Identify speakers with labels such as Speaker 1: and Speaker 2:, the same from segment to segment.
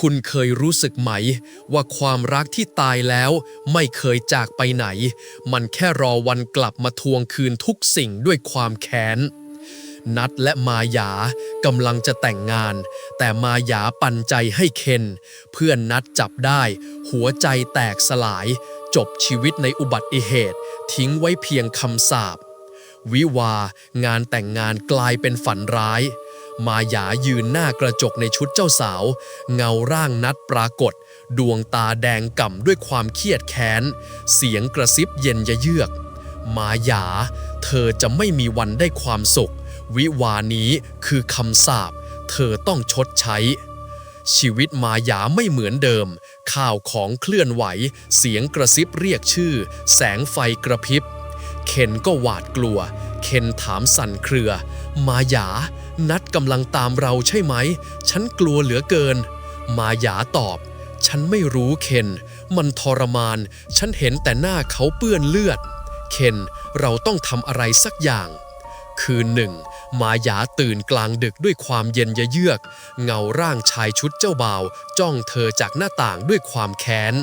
Speaker 1: คุณเคยรู้สึกไหม ว่าความรักที่ตายแล้วไม่เคยจากไปไหน มันแค่รอวันกลับมาทวงคืนทุกสิ่งด้วยความแค้น นัดและมายากำลังจะแต่งงาน แต่มายาปันใจให้เคน เพื่อนนัดจับได้ หัวใจแตกสลาย จบชีวิตในอุบัติเหตุ ทิ้งไว้เพียงคำสาปวิวางานแต่งงานกลายเป็นฝันร้าย มายายืนหน้ากระจกในชุดเจ้าสาว เงาร่างนัดปรากฏ ดวงตาแดงก่ำด้วยความเครียดแค้น เสียงกระซิบเย็นยะเยือก มายา เธอจะไม่มีวันได้ความสุข วิวานี้คือคำสาป เธอต้องชดใช้ ชีวิตมายาไม่เหมือนเดิม ข่าวของเคลื่อนไหว เสียงกระซิบเรียกชื่อ แสงไฟกระพริบ เคนก็หวาดกลัว เคนถามสั่นเครือ มายา นัดกำลังตามเราใช่ไหม ฉันกลัวเหลือเกิน มายาตอบ ฉันไม่รู้เคน มันทรมาน ฉันเห็นแต่หน้าเขาเปื้อนเลือด เคน เราต้องทำอะไรสักอย่าง คืนหนึ่ง มายาตื่นกลางดึกด้วยความเย็นยะเยือก เงาร่างชายชุดเจ้าบ่าว จ้องเธอจากหน้าต่างด้วยความแค้น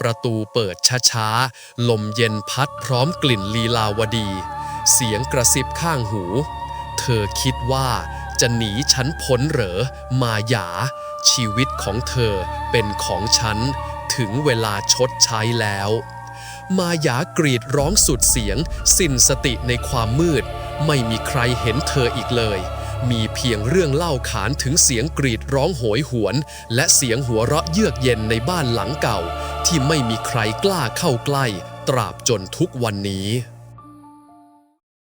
Speaker 1: ประตูเปิดช้าๆ ลมเย็นพัดพร้อมกลิ่นลีลาวดี เสียงกระซิบข้างหู เธอคิดว่าจะหนีฉันพ้นเหรอ มาหยา ชีวิตของเธอเป็นของฉัน ถึงเวลาชดใช้แล้ว มายากรีดร้องสุดเสียง สิ้นสติในความมืด ไม่มีใครเห็นเธออีกเลย มีเพียงเรื่องเล่าขานถึงเสียงกรีดร้องโหยหวน และเสียงหัวเราะเยือกเย็นในบ้านหลังเก่า ที่ไม่มีใครกล้าเข้าใกล้ ตราบจนทุกวันนี้